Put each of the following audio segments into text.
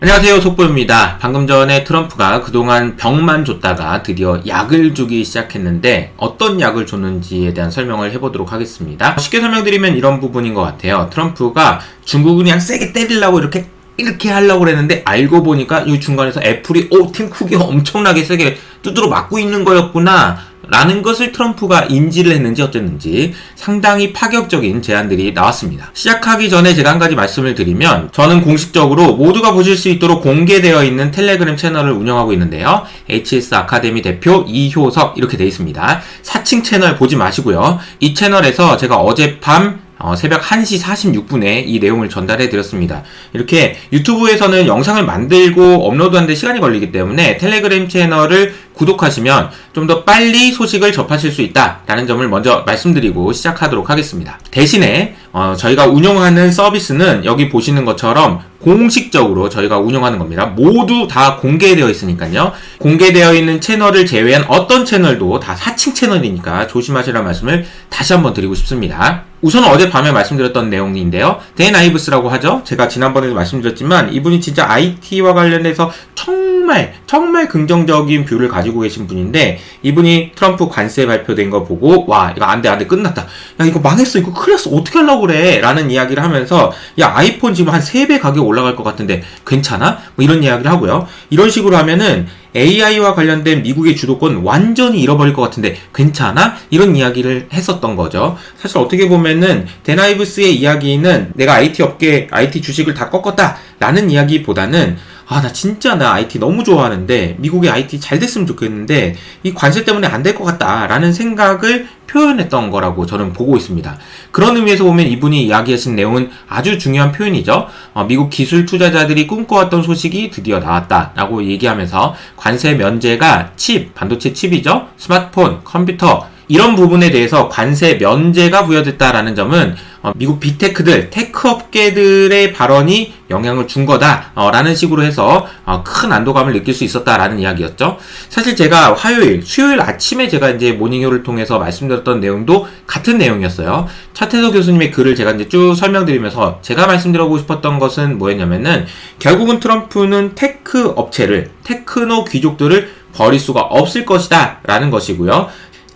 안녕하세요 속보입니다. 방금 전에 트럼프가 그동안 병만 줬다가 드디어 약을 주기 시작했는데 어떤 약을 줬는지에 대한 설명을 해보도록 하겠습니다. 쉽게 설명드리면 이런 부분인 것 같아요. 트럼프가 중국은 그냥 세게 때리려고 이렇게 이렇게 하려고 그랬는데 알고 보니까 이 중간에서 애플이 오 탱크기가 엄청나게 세게 두드러 맞고 있는 거였구나 라는 것을 트럼프가 인지를 했는지 어쨌는지 상당히 파격적인 제안들이 나왔습니다. 시작하기 전에 제가 한 가지 말씀을 드리면 저는 공식적으로 모두가 보실 수 있도록 공개되어 있는 텔레그램 채널을 운영하고 있는데요. HS 아카데미 대표 이효석 이렇게 되어 있습니다. 사칭 채널 보지 마시고요. 이 채널에서 제가 어젯밤 어, 새벽 1시 46분에 이 내용을 전달해 드렸습니다. 이렇게 유튜브에서는 영상을 만들고 업로드하는데 시간이 걸리기 때문에 텔레그램 채널을 구독하시면 좀 더 빨리 소식을 접하실 수 있다라는 점을 먼저 말씀드리고 시작하도록 하겠습니다. 대신에 어, 저희가 운영하는 서비스는 여기 보시는 것처럼 공식적으로 저희가 운영하는 겁니다. 모두 다 공개되어 있으니까요. 공개되어 있는 채널을 제외한 어떤 채널도 다 사칭 채널이니까 조심하시라는 말씀을 다시 한번 드리고 싶습니다. 우선 어젯밤에 말씀드렸던 내용인데요. 댄 아이브스라고 하죠. 제가 지난번에도 말씀드렸지만 이분이 진짜 IT와 관련해서 정말 정말 긍정적인 뷰를 가지고 계신 분인데 이분이 트럼프 관세 발표된 거 보고 와 이거 안돼 안돼 끝났다. 야 이거 망했어 이거 큰일 났어 어떻게 하려고 그래 라는 이야기를 하면서 야 아이폰 지금 한 3배 가격 올라갈 것 같은데 괜찮아? 뭐 이런 이야기를 하고요. 이런 식으로 하면은 AI와 관련된 미국의 주도권 완전히 잃어버릴 것 같은데 괜찮아? 이런 이야기를 했었던 거죠. 사실 어떻게 보면은 데나이브스의 이야기는 내가 IT 업계, IT 주식을 다 꺾었다 라는 이야기보다는 아, 나 진짜 나 IT 너무 좋아하는데, 미국의 IT 잘 됐으면 좋겠는데, 이 관세 때문에 안 될 것 같다, 라는 생각을 표현했던 거라고 저는 보고 있습니다. 그런 의미에서 보면 이분이 이야기하신 내용은 아주 중요한 표현이죠. 어, 미국 기술 투자자들이 꿈꿔왔던 소식이 드디어 나왔다라고 얘기하면서 관세 면제가 칩, 반도체 칩이죠. 스마트폰, 컴퓨터, 이런 부분에 대해서 관세 면제가 부여됐다라는 점은 어, 미국 빅테크들, 테크 업계들의 발언이 영향을 준 거다라는 식으로 해서 어, 큰 안도감을 느낄 수 있었다라는 이야기였죠. 사실 제가 화요일, 수요일 아침에 제가 이제 모닝요를 통해서 말씀드렸던 내용도 같은 내용이었어요. 차태석 교수님의 글을 제가 이제 쭉 설명드리면서 제가 말씀드리고 싶었던 것은 뭐였냐면은 결국은 트럼프는 테크 업체를, 테크노 귀족들을 버릴 수가 없을 것이다 라는 것이고요.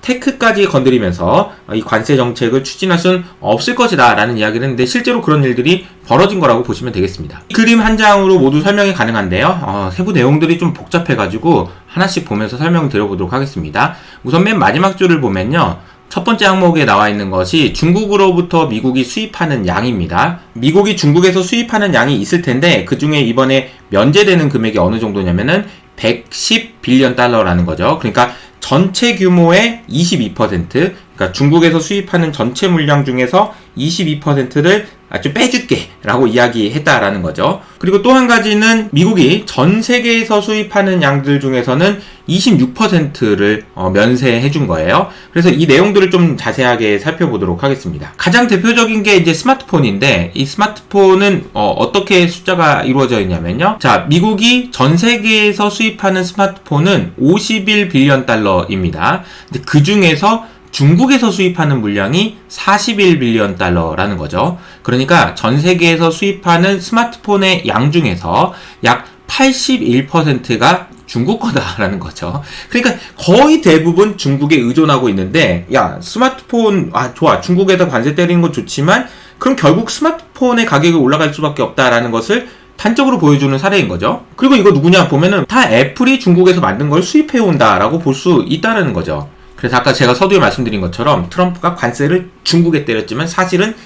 테크까지 건드리면서 이 관세 정책을 추진할 수는 없을 것이다 라는 이야기를 했는데 실제로 그런 일들이 벌어진 거라고 보시면 되겠습니다. 그림 한 장으로 모두 설명이 가능한데요. 어, 세부 내용들이 좀 복잡해가지고 하나씩 보면서 설명을 드려보도록 하겠습니다. 우선 맨 마지막 줄을 보면요. 첫 번째 항목에 나와 있는 것이 중국으로부터 미국이 수입하는 양입니다. 미국이 중국에서 수입하는 양이 있을 텐데 그 중에 이번에 면제되는 금액이 어느 정도냐면은 110빌리언 달러라는 거죠. 그러니까 전체 규모의 22%, 그러니까 중국에서 수입하는 전체 물량 중에서 22%를 아주 빼줄게 라고 이야기했다라는 거죠. 그리고 또 한 가지는 미국이 전 세계에서 수입하는 양들 중에서는 26%를 어, 면세해 준 거예요. 그래서 이 내용들을 좀 자세하게 살펴보도록 하겠습니다. 가장 대표적인 게 이제 스마트폰인데 이 스마트폰은 어, 떻게 숫자가 이루어져 있냐면요. 자, 미국이 전 세계에서 수입하는 스마트폰은 51 빌리언 달러입니다. 근데 그 중에서 중국에서 수입하는 물량이 41빌리언 달러라는 거죠. 그러니까 전 세계에서 수입하는 스마트폰의 양 중에서 약 81%가 중국 거다라는 거죠. 그러니까 거의 대부분 중국에 의존하고 있는데, 야, 스마트폰, 아, 좋아. 중국에다 관세 때리는 건 좋지만, 그럼 결국 스마트폰의 가격이 올라갈 수밖에 없다라는 것을 단적으로 보여주는 사례인 거죠. 그리고 이거 누구냐 보면은 다 애플이 중국에서 만든 걸 수입해 온다라고 볼 수 있다는 거죠. 그래서 아까 제가 서두에 말씀드린 것처럼 트럼프가 관세를 중국에 때렸지만 사실은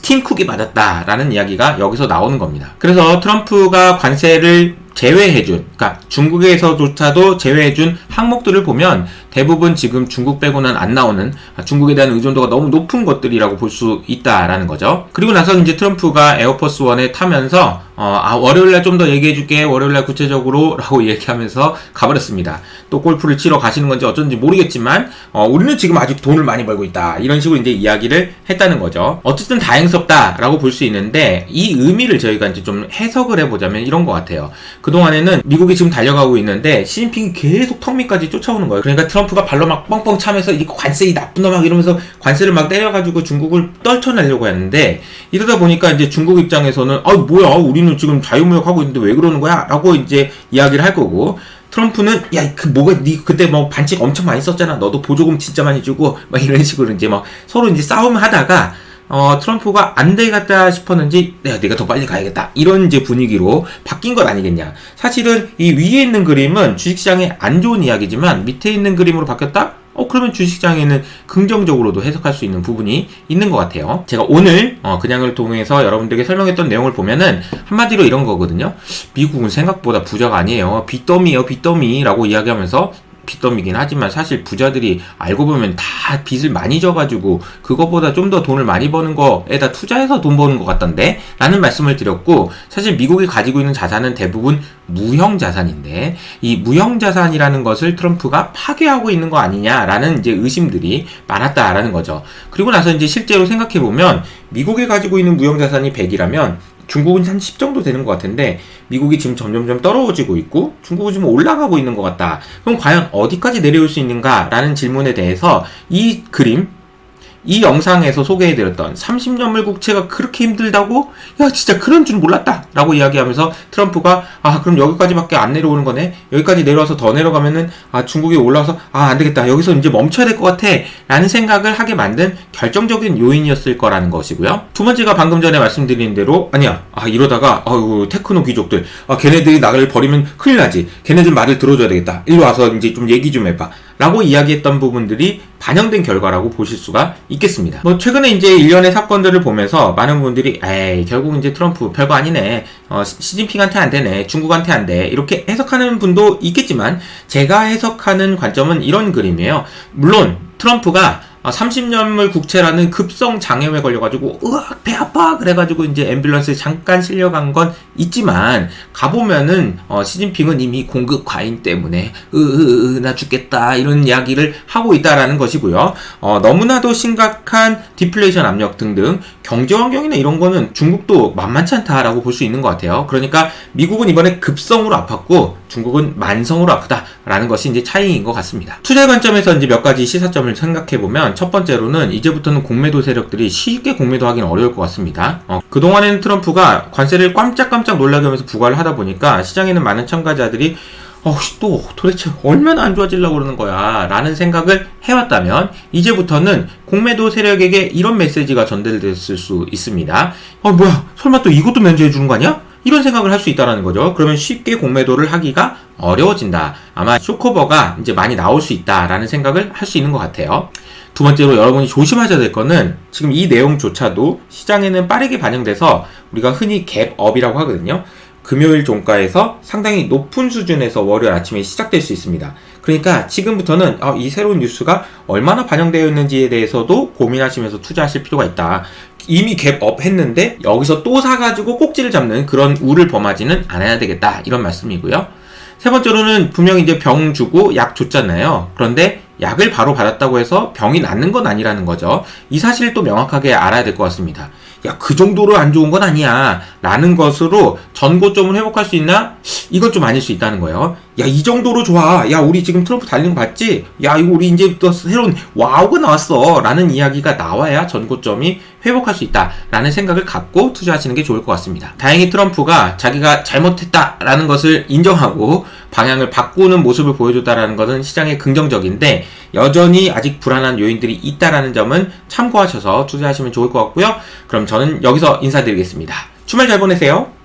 팀 쿡이 맞았다라는 이야기가 여기서 나오는 겁니다. 그래서 트럼프가 관세를 제외해준, 그러니까 중국에서조차도 제외해준 항목들을 보면 대부분 지금 중국 빼고는 안 나오는 중국에 대한 의존도가 너무 높은 것들이라고 볼 수 있다라는 거죠. 그리고 나서 이제 트럼프가 에어포스 원에 타면서 어, 아, 월요일날 좀 더 얘기해줄게. 월요일날 구체적으로 라고 얘기하면서 가버렸습니다. 또 골프를 치러 가시는 건지 어쩐지 모르겠지만, 어, 우리는 지금 아직 돈을 많이 벌고 있다. 이런 식으로 이제 이야기를 했다는 거죠. 어쨌든 다행스럽다라고 볼 수 있는데, 이 의미를 저희가 이제 좀 해석을 해보자면 이런 것 같아요. 그동안에는 미국이 지금 달려가고 있는데, 시진핑이 계속 턱밑까지 쫓아오는 거예요. 그러니까 트럼프 트럼프가 발로 막 뻥뻥 차면서 이 관세 이 나쁜 놈 막 이러면서 관세를 막 때려가지고 중국을 떨쳐내려고 했는데 이러다 보니까 이제 중국 입장에서는 아 뭐야 우리는 지금 자유무역 하고 있는데 왜 그러는 거야?라고 이제 이야기를 할 거고 트럼프는 야 그 뭐가 니 그때 뭐 반칙 엄청 많이 썼잖아 너도 보조금 진짜 많이 주고 막 이런 식으로 이제 막 서로 이제 싸움을 하다가 어, 트럼프가 안 되겠다 싶었는지, 내가, 내가 더 빨리 가야겠다. 이런 이제 분위기로 바뀐 것 아니겠냐. 사실은 이 위에 있는 그림은 주식시장에 안 좋은 이야기지만 밑에 있는 그림으로 바뀌었다? 어, 그러면 주식시장에는 긍정적으로도 해석할 수 있는 부분이 있는 것 같아요. 제가 오늘, 어, 그냥을 통해서 여러분들에게 설명했던 내용을 보면은 한마디로 이런 거거든요. 미국은 생각보다 부자가 아니에요. 빚더미예요, 빚더미라고 이야기하면서 빚더미긴 하지만 사실 부자들이 알고 보면 다 빚을 많이 져가지고 그거보다 좀 더 돈을 많이 버는 거에다 투자해서 돈 버는 것 같던데 라는 말씀을 드렸고 사실 미국이 가지고 있는 자산은 대부분 무형 자산인데 이 무형 자산이라는 것을 트럼프가 파괴하고 있는 거 아니냐라는 이제 의심들이 많았다라는 거죠. 그리고 나서 이제 실제로 생각해 보면 미국이 가지고 있는 무형 자산이 100이라면 중국은 한 10 정도 되는 것 같은데 미국이 지금 점점점 떨어지고 있고 중국은 지금 올라가고 있는 것 같다. 그럼 과연 어디까지 내려올 수 있는가라는 질문에 대해서 이 그림 이 영상에서 소개해드렸던 30년물 국채가 그렇게 힘들다고? 야, 진짜 그런 줄 몰랐다! 라고 이야기하면서 트럼프가, 아, 그럼 여기까지밖에 안 내려오는 거네? 여기까지 내려와서 더 내려가면은, 아, 중국이 올라와서, 아, 안 되겠다. 여기서 이제 멈춰야 될 것 같아. 라는 생각을 하게 만든 결정적인 요인이었을 거라는 것이고요. 두 번째가 방금 전에 말씀드린 대로, 아니야. 아, 이러다가, 아유, 테크노 귀족들. 아, 걔네들이 나를 버리면 큰일 나지. 걔네들 말을 들어줘야 되겠다. 일로 와서 이제 좀 얘기 좀 해봐. 라고 이야기했던 부분들이 반영된 결과라고 보실 수가 있겠습니다. 뭐 최근에 이제 일련의 사건들을 보면서 많은 분들이 에이 결국 이제 트럼프 별거 아니네. 어, 시진핑한테 안 되네. 중국한테 안 돼. 이렇게 해석하는 분도 있겠지만 제가 해석하는 관점은 이런 그림이에요. 물론 트럼프가 30년물 국채라는 급성 장염에 걸려가지고 으악 배 아파 그래가지고 이제 앰뷸런스에 잠깐 실려간 건 있지만 가보면은 어, 시진핑은 이미 공급 과잉 때문에 으으으 나 죽겠다 이런 이야기를 하고 있다라는 것이고요. 어, 너무나도 심각한 디플레이션 압력 등등 경제 환경이나 이런 거는 중국도 만만치 않다라고 볼 수 있는 것 같아요. 그러니까 미국은 이번에 급성으로 아팠고 중국은 만성으로 아프다라는 것이 이제 차이인 것 같습니다. 투자 관점에서 이제 몇 가지 시사점을 생각해 보면 첫 번째로는 이제부터는 공매도 세력들이 쉽게 공매도 하기는 어려울 것 같습니다. 어, 그동안에는 트럼프가 관세를 깜짝깜짝 놀라게 하면서 부과를 하다 보니까 시장에는 많은 참가자들이 어, 또 도대체 얼마나 안 좋아지려고 그러는 거야 라는 생각을 해왔다면 이제부터는 공매도 세력에게 이런 메시지가 전달됐을 수 있습니다. 어, 뭐야 설마 또 이것도 면제해 주는 거 아니야? 이런 생각을 할 수 있다는 거죠. 그러면 쉽게 공매도를 하기가 어려워진다. 아마 쇼커버가 이제 많이 나올 수 있다라는 생각을 할 수 있는 것 같아요. 두 번째로 여러분이 조심하셔야 될 거는 지금 이 내용조차도 시장에는 빠르게 반영돼서 우리가 흔히 갭업이라고 하거든요. 금요일 종가에서 상당히 높은 수준에서 월요일 아침에 시작될 수 있습니다. 그러니까 지금부터는 어, 이 새로운 뉴스가 얼마나 반영되어 있는지에 대해서도 고민하시면서 투자하실 필요가 있다. 이미 갭업 했는데 여기서 또 사가지고 꼭지를 잡는 그런 우를 범하지는 않아야 되겠다. 이런 말씀이고요. 세 번째로는 분명히 이제 병 주고 약 줬잖아요. 그런데 약을 바로 받았다고 해서 병이 낫는 건 아니라는 거죠. 이 사실을 또 명확하게 알아야 될 것 같습니다. 야, 그 정도로 안 좋은 건 아니야. 라는 것으로 전고점을 회복할 수 있나? 이건 좀 아닐 수 있다는 거예요. 야, 이 정도로 좋아. 야, 우리 지금 트럼프 달리는 거 봤지? 야, 이거 우리 이제 또 새로운 와우가 나왔어. 라는 이야기가 나와야 전고점이 회복할 수 있다. 라는 생각을 갖고 투자하시는 게 좋을 것 같습니다. 다행히 트럼프가 자기가 잘못했다. 라는 것을 인정하고 방향을 바꾸는 모습을 보여줬다라는 것은 시장에 긍정적인데 여전히 아직 불안한 요인들이 있다라는 점은 참고하셔서 투자하시면 좋을 것 같고요. 그럼 저는 여기서 인사드리겠습니다. 주말 잘 보내세요.